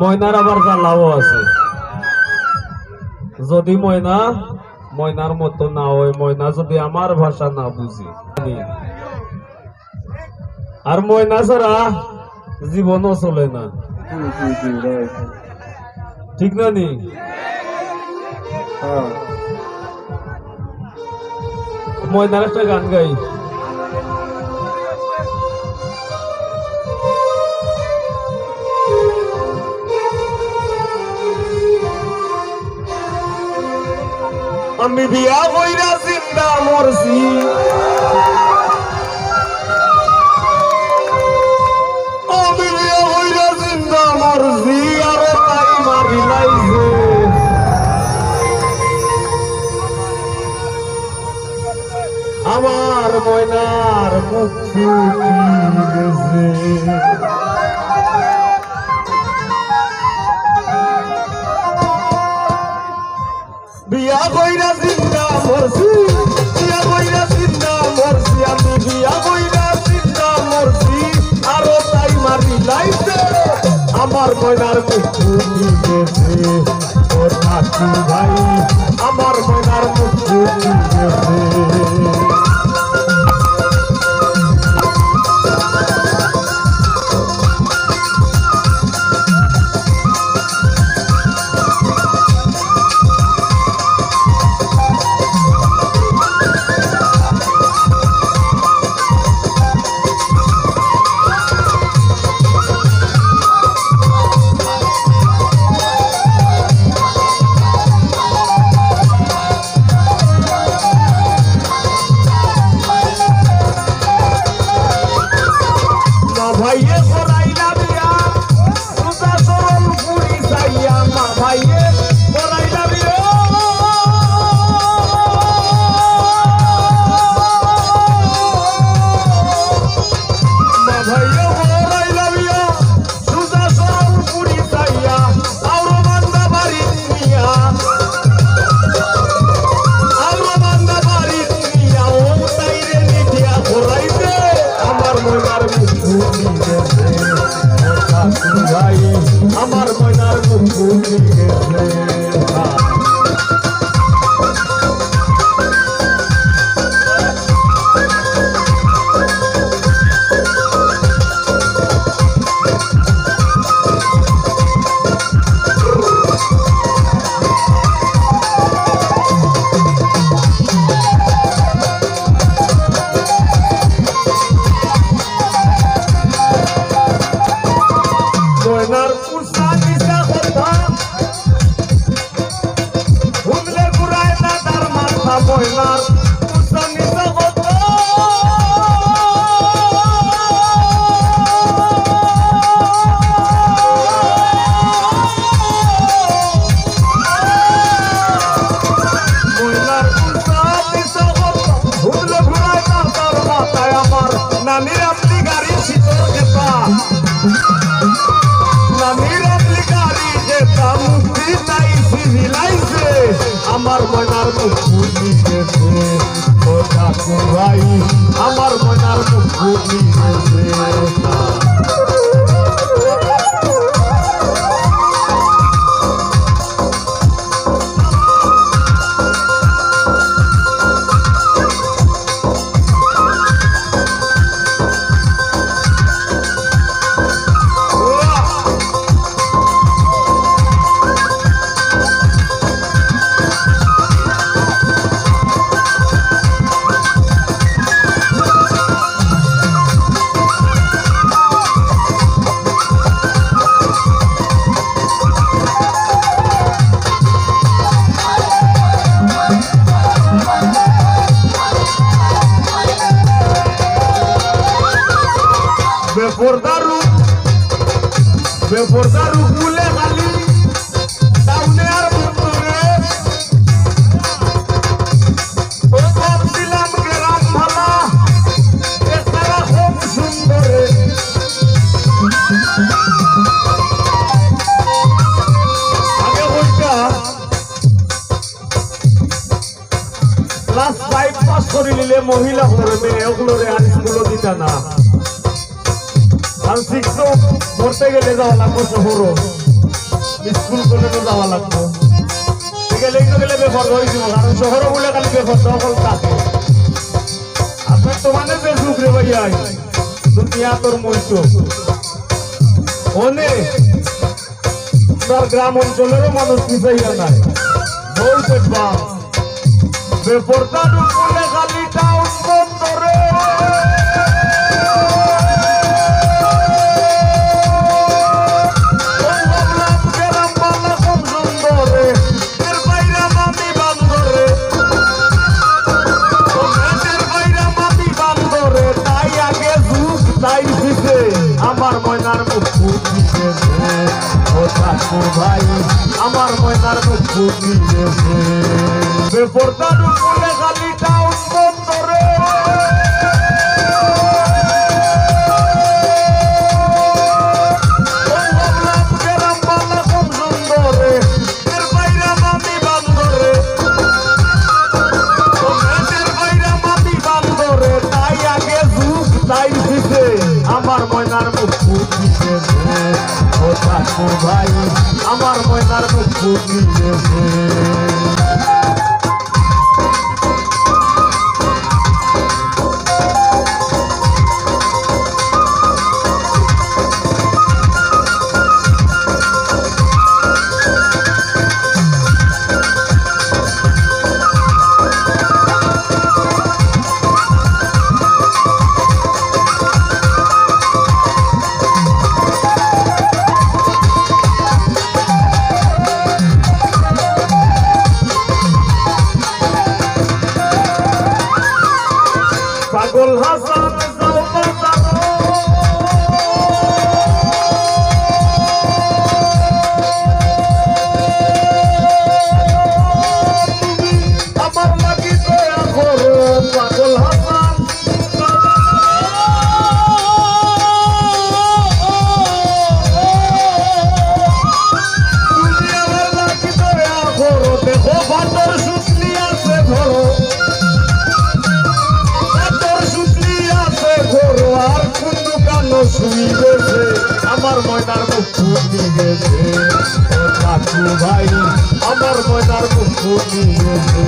ময়নার আবার জ্বালাও আছে। যদি ময়না ময়নার মতো না হয় ময়না যদি আমার ভাষা না বুঝি। আর ময়না ছাড়া জীবনও চলে না। ঠিক না নি? হ্যাঁ। ময়নার একটা গান গাই। আমি বিয়া কইরা জিন্দা মরছি। আমি বিয়া কইরা জিন্দা মরছি, আরও তাই মারি লাইছে আমার ময়নার মুক্তি গেছে। বিয়া কইরা জিন্দা মরছি বিয়া কইরা জিন্দা মরছি, আমি বিয়া কইরা জিন্দা মরছি। আরও তাই মারি লাইছে, আমার ময়নার মুক্তি গেছে। ও ঠাকু ভাই, আমার ময়নার সিভিলাইছে আমার মনার গেছে ও ঠাকুর ভাই আমার মনার মুক্তি গেছে বেপরদারু বেপরদারু গুলে খালি। টাউনে আর বন্ধুরে ও ভাবছিলাম গ্রাম ভালা এছাড়া খুব সুন্দরে। আগে বইটা ক্লাস ফাইভ পাস করে নিলে মহিলা হলে মেয়ে ওগুলোরে আর স্কুলও দিতা না। পড়তে গেলে যাওয়া লাগবো শহরও স্কুল কলেজে যাওয়া লাগতো গেলে গেলে বেফর হয়ে যাব, কারণ শহরে বলে খালি বেফর সকল থাকে। আপনার তো মানে যে সুখ রে ভাইয়া, দুনিয়া তোর মূল্য ওনে তার গ্রাম অঞ্চলেরও মানুষ পিছাইয়া নাই। বলতে বা বেপরদার খালি টাউন ময়নার মুখ ভাই আমার ময়নার মুখ ফুটিছে বেপরদার উপরে খালি ময়নার মুখ ও ভাই আমার ময়নার মুখ ফুটিছে ফুটি গেছে ও কাকু ভাই আমার ময়নার ফুটি গেছে।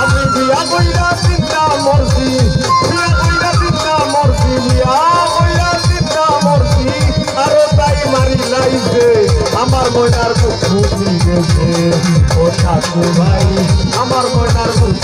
আমি বিয়া কইরা চিন্তা মরছি বিয়া কইরা চিন্তা মরছি বিয়া কইরা চিন্তা মরছি আরও তাই ভাই, আমার ময়নার মুখ